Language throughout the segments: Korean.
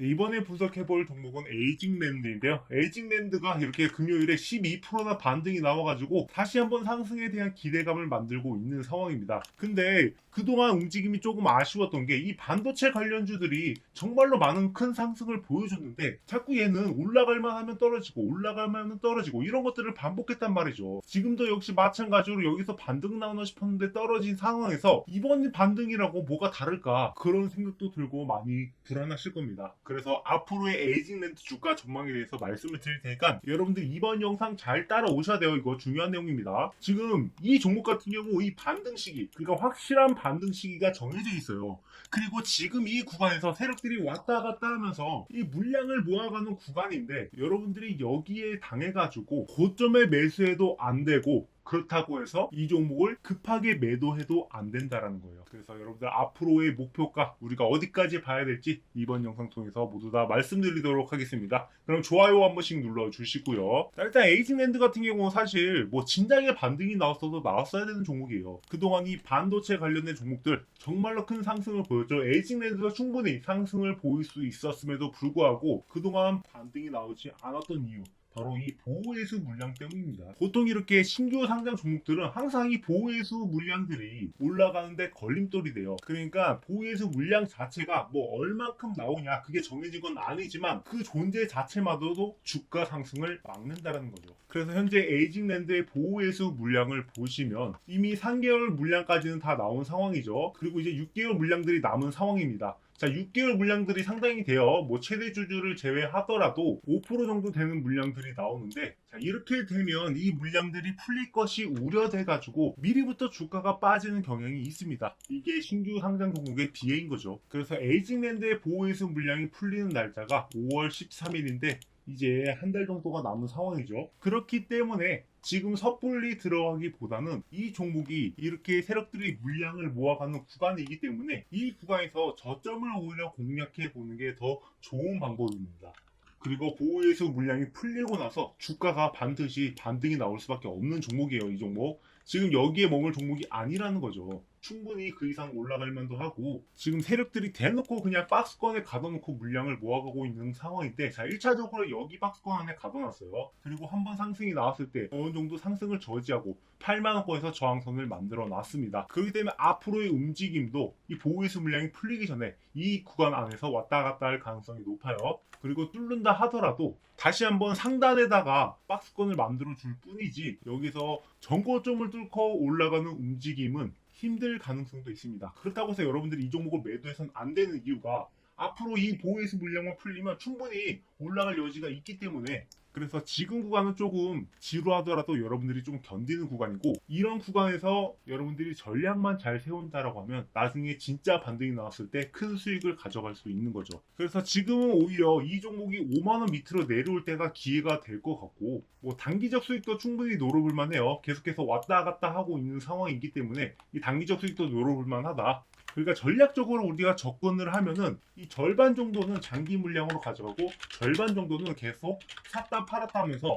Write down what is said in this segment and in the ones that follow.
네, 이번에 분석해볼 종목은 에이징랜드인데요. 에이징랜드가 이렇게 금요일에 12%나 반등이 나와가지고 다시 한번 상승에 대한 기대감을 만들고 있는 상황입니다. 근데 그동안 움직임이 조금 아쉬웠던 게 이 반도체 관련주들이 정말로 많은 큰 상승을 보여줬는데 자꾸 얘는 올라갈만 하면 떨어지고 올라갈만 하면 떨어지고 이런 것들을 반복했단 말이죠. 지금도 역시 마찬가지로 여기서 반등 나오나 싶었는데 떨어진 상황에서 이번 반등이라고 뭐가 다를까 그런 생각도 들고 많이 불안하실 겁니다. 그래서 앞으로의 에이징랜드 주가 전망에 대해서 말씀을 드릴 테니까 여러분들 이번 영상 잘 따라오셔야 돼요. 이거 중요한 내용입니다. 지금 이 종목 같은 경우 이 반등 시기 그러니까 확실한 반등 시기가 정해져 있어요. 그리고 지금 이 구간에서 세력들이 왔다 갔다 하면서 이 물량을 모아가는 구간인데 여러분들이 여기에 당해가지고 고점에 매수해도 안 되고 그렇다고 해서 이 종목을 급하게 매도해도 안 된다라는 거예요. 그래서 여러분들 앞으로의 목표가 우리가 어디까지 봐야 될지 이번 영상 통해서 모두 다 말씀드리도록 하겠습니다. 그럼 좋아요 한 번씩 눌러 주시고요. 자, 일단 에이징랜드 같은 경우 사실 뭐 진작에 반등이 나왔어도 나왔어야 되는 종목이에요. 그동안 이 반도체 관련된 종목들 정말로 큰 상승을 보였죠. 에이징랜드가 충분히 상승을 보일 수 있었음에도 불구하고 그동안 반등이 나오지 않았던 이유 바로 이 보호해수 물량 때문입니다. 보통 이렇게 신규 상장 종목들은 항상 이 보호해수 물량들이 올라가는데 걸림돌이 돼요. 그러니까 보호해수 물량 자체가 뭐 얼만큼 나오냐 그게 정해진 건 아니지만 그 존재 자체만으로도 주가 상승을 막는다는 거죠. 그래서 현재 에이징랜드의 보호해수 물량을 보시면 이미 3개월 물량까지는 다 나온 상황이죠. 그리고 이제 6개월 물량들이 남은 상황입니다. 자, 6개월 물량들이 상당히 돼요. 뭐 최대 주주를 제외하더라도 5% 정도 되는 물량들이 나오는데 자, 이렇게 되면 이 물량들이 풀릴 것이 우려돼 가지고 미리부터 주가가 빠지는 경향이 있습니다. 이게 신규 상장 종목의 비애인 거죠. 그래서 에이징랜드의 보호해수 물량이 풀리는 날짜가 5월 13일인데 이제 한 달 정도가 남은 상황이죠. 그렇기 때문에 지금 섣불리 들어가기보다는 이 종목이 이렇게 세력들이 물량을 모아가는 구간이기 때문에 이 구간에서 저점을 오히려 공략해 보는 게 더 좋은 방법입니다. 그리고 보호해수 물량이 풀리고 나서 주가가 반드시 반등이 나올 수밖에 없는 종목이에요, 이 종목. 지금 여기에 머물 종목이 아니라는 거죠. 충분히 그 이상 올라갈 만도 하고 지금 세력들이 대놓고 그냥 박스권에 가둬놓고 물량을 모아가고 있는 상황인데 자 1차적으로 여기 박스권 안에 가둬놨어요. 그리고 한번 상승이 나왔을 때 어느 정도 상승을 저지하고 8만원권에서 저항선을 만들어 놨습니다. 그렇기 때문에 앞으로의 움직임도 이 보호해수 물량이 풀리기 전에 이 구간 안에서 왔다 갔다 할 가능성이 높아요. 그리고 뚫는다 하더라도 다시 한번 상단에다가 박스권을 만들어 줄 뿐이지 여기서 전고점을 뚫고 올라가는 움직임은 힘들 가능성도 있습니다. 그렇다고 해서 여러분들이 이 종목을 매도해서는 안 되는 이유가 앞으로 이 보호해수 물량만 풀리면 충분히 올라갈 여지가 있기 때문에 그래서 지금 구간은 조금 지루하더라도 여러분들이 좀 견디는 구간이고 이런 구간에서 여러분들이 전략만 잘 세운다라고 하면 나중에 진짜 반등이 나왔을 때 큰 수익을 가져갈 수 있는 거죠. 그래서 지금은 오히려 이 종목이 5만 원 밑으로 내려올 때가 기회가 될 것 같고 뭐 단기적 수익도 충분히 노려볼 만해요. 계속해서 왔다 갔다 하고 있는 상황이기 때문에 이 단기적 수익도 노려볼 만하다. 그러니까 전략적으로 우리가 접근을 하면은 이 절반 정도는 장기 물량으로 가져가고 절반 정도는 계속 샀다 팔았다 하면서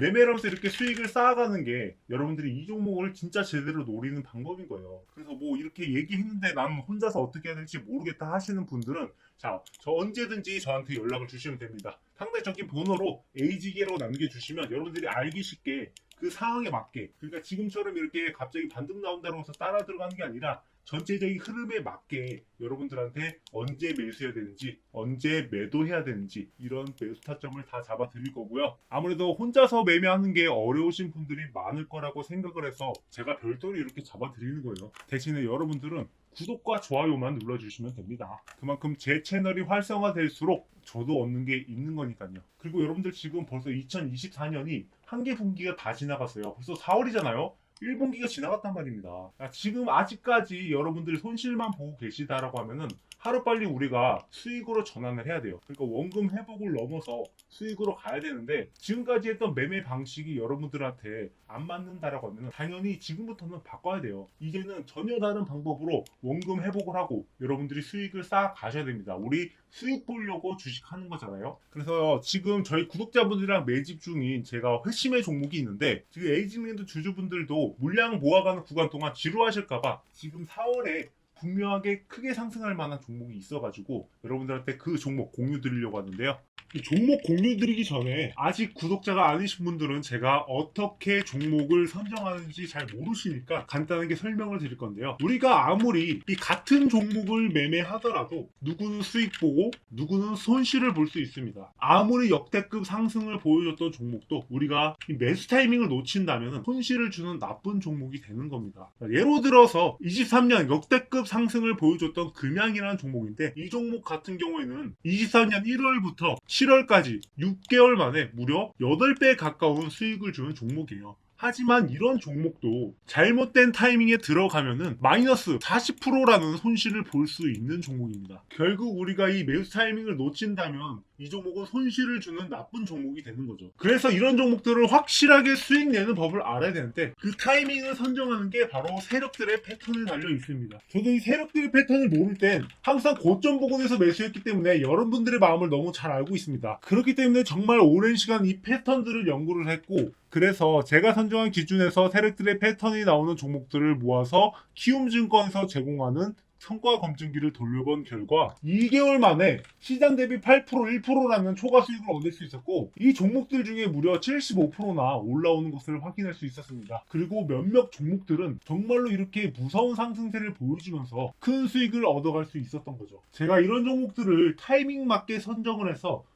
매매를 하면서 이렇게 수익을 쌓아가는 게 여러분들이 이 종목을 진짜 제대로 노리는 방법인 거예요. 그래서 뭐 이렇게 얘기했는데 나는 혼자서 어떻게 해야 될지 모르겠다 하시는 분들은 자, 저 언제든지 저한테 연락을 주시면 됩니다. 상대적인 번호로 에이지계로 남겨주시면 여러분들이 알기 쉽게 그 상황에 맞게 그러니까 지금처럼 이렇게 갑자기 반등 나온다고 해서 따라 들어가는 게 아니라 전체적인 흐름에 맞게 여러분들한테 언제 매수해야 되는지 언제 매도해야 되는지 이런 매수 타점을 다 잡아 드릴 거고요. 아무래도 혼자서 매매하는 게 어려우신 분들이 많을 거라고 생각을 해서 제가 별도로 이렇게 잡아 드리는 거예요. 대신에 여러분들은 구독과 좋아요만 눌러주시면 됩니다. 그만큼 제 채널이 활성화될수록 저도 얻는 게 있는 거니까요. 그리고 여러분들 지금 벌써 2024년이 한 개 분기가 다 지나갔어요. 벌써 4월이잖아요. 1분기가 지나갔단 말입니다. 야, 지금 아직까지 여러분들 손실만 보고 계시다라고 하면은 하루빨리 우리가 수익으로 전환을 해야 돼요. 그러니까 원금 회복을 넘어서 수익으로 가야 되는데 지금까지 했던 매매 방식이 여러분들한테 안 맞는다라고 하면 당연히 지금부터는 바꿔야 돼요. 이제는 전혀 다른 방법으로 원금 회복을 하고 여러분들이 수익을 쌓아 가셔야 됩니다. 우리 수익 보려고 주식하는 거잖아요. 그래서 지금 저희 구독자분들이랑 매집 중인 제가 회심의 종목이 있는데 지금 에이징랜드 주주분들도 물량 모아가는 구간 동안 지루하실까봐 지금 4월에 분명하게 크게 상승할 만한 종목이 있어가지고 여러분들한테 그 종목 공유 드리려고 하는데요. 이 종목 공유 드리기 전에 아직 구독자가 아니신 분들은 제가 어떻게 종목을 선정하는지 잘 모르시니까 간단하게 설명을 드릴 건데요. 우리가 아무리 이 같은 종목을 매매하더라도 누구는 수익 보고 누구는 손실을 볼 수 있습니다. 아무리 역대급 상승을 보여줬던 종목도 우리가 이 매수 타이밍을 놓친다면 손실을 주는 나쁜 종목이 되는 겁니다. 예로 들어서 23년 역대급 상승을 보여줬던 금양이라는 종목인데 이 종목 같은 경우에는 23년 1월부터 7월까지 6개월 만에 무려 8배 가까운 수익을 주는 종목이에요. 하지만 이런 종목도 잘못된 타이밍에 들어가면은 마이너스 40%라는 손실을 볼 수 있는 종목입니다. 결국 우리가 이 매수 타이밍을 놓친다면 이 종목은 손실을 주는 나쁜 종목이 되는 거죠. 그래서 이런 종목들을 확실하게 수익 내는 법을 알아야 되는데 그 타이밍을 선정하는 게 바로 세력들의 패턴에 달려 있습니다. 저도 이 세력들의 패턴을 모를 땐 항상 고점 부근에서 매수했기 때문에 여러분들의 마음을 너무 잘 알고 있습니다. 그렇기 때문에 정말 오랜 시간 이 패턴들을 연구를 했고 그래서 제가 선정한 기준에서 세력들의 패턴이 나오는 종목들을 모아서 키움증권에서 제공하는 성과 검증기를 돌려본 결과 2개월 만에 시장 대비 8% 1%라는 초과 수익을 얻을 수 있었고 이 종목들 중에 무려 75%나 올라오는 것을 확인할 수 있었습니다. 그리고 몇몇 종목들은 정말로 이렇게 무서운 상승세를 보여주면서 큰 수익을 얻어갈 수 있었던 거죠. 제가 이런 종목들을 타이밍 맞게 선정을 해서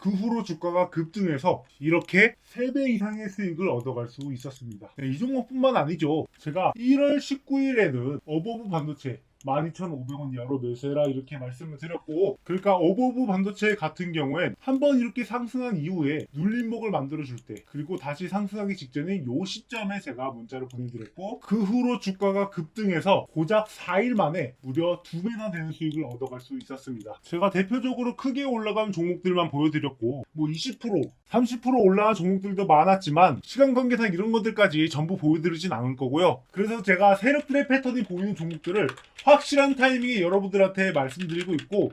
그 후로 주가가 급등해서 이렇게 3배 이상의 수익을 얻어갈 수 있었습니다. 네, 이 종목뿐만 아니죠. 제가 1월 19일에는 어버브 반도체 12,500원 이하로 매수해라 이렇게 말씀을 드렸고 그러니까 어버브 반도체 같은 경우엔 한 번 이렇게 상승한 이후에 눌림목을 만들어 줄 때 그리고 다시 상승하기 직전인 요 시점에 제가 문자를 보내드렸고 그 후로 주가가 급등해서 고작 4일 만에 무려 2배나 되는 수익을 얻어갈 수 있었습니다. 제가 대표적으로 크게 올라간 종목들만 보여드렸고 뭐 20% 30% 올라간 종목들도 많았지만 시간 관계상 이런 것들까지 전부 보여드리진 않을 거고요. 그래서 제가 세력들의 패턴이 보이는 종목들을 확실한 타이밍에 여러분들한테 말씀드리고 있고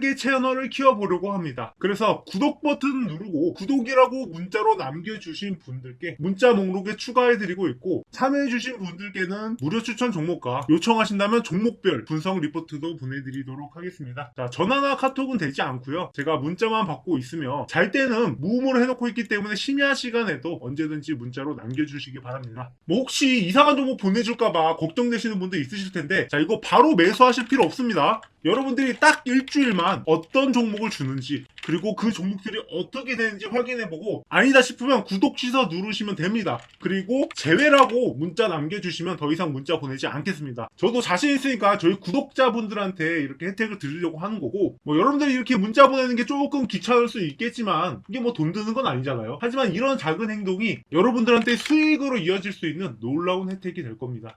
게 채널을 키워보려고 합니다. 그래서 구독 버튼 누르고 구독이라고 문자로 남겨주신 분들께 문자 목록에 추가해드리고 있고 참여해주신 분들께는 무료 추천 종목과 요청하신다면 종목별 분석 리포트도 보내드리도록 하겠습니다. 자, 전화나 카톡은 되지 않고요. 제가 문자만 받고 있으며 잘 때는 무음으로 해놓고 있기 때문에 심야 시간에도 언제든지 문자로 남겨주시기 바랍니다. 뭐 혹시 이상한 종목 보내줄까봐 걱정되시는 분도 있으실 텐데 자 이거 바로 매수하실 필요 없습니다. 여러분들이 딱 일주일 만 어떤 종목을 주는지 그리고 그 종목들이 어떻게 되는지 확인해보고 아니다 싶으면 구독 취소 누르시면 됩니다. 그리고 제외라고 문자 남겨주시면 더 이상 문자 보내지 않겠습니다. 저도 자신 있으니까 저희 구독자분들한테 이렇게 혜택을 드리려고 하는 거고 뭐 여러분들이 이렇게 문자 보내는 게 조금 귀찮을 수 있겠지만 이게 뭐 돈 드는 건 아니잖아요. 하지만 이런 작은 행동이 여러분들한테 수익으로 이어질 수 있는 놀라운 혜택이 될 겁니다.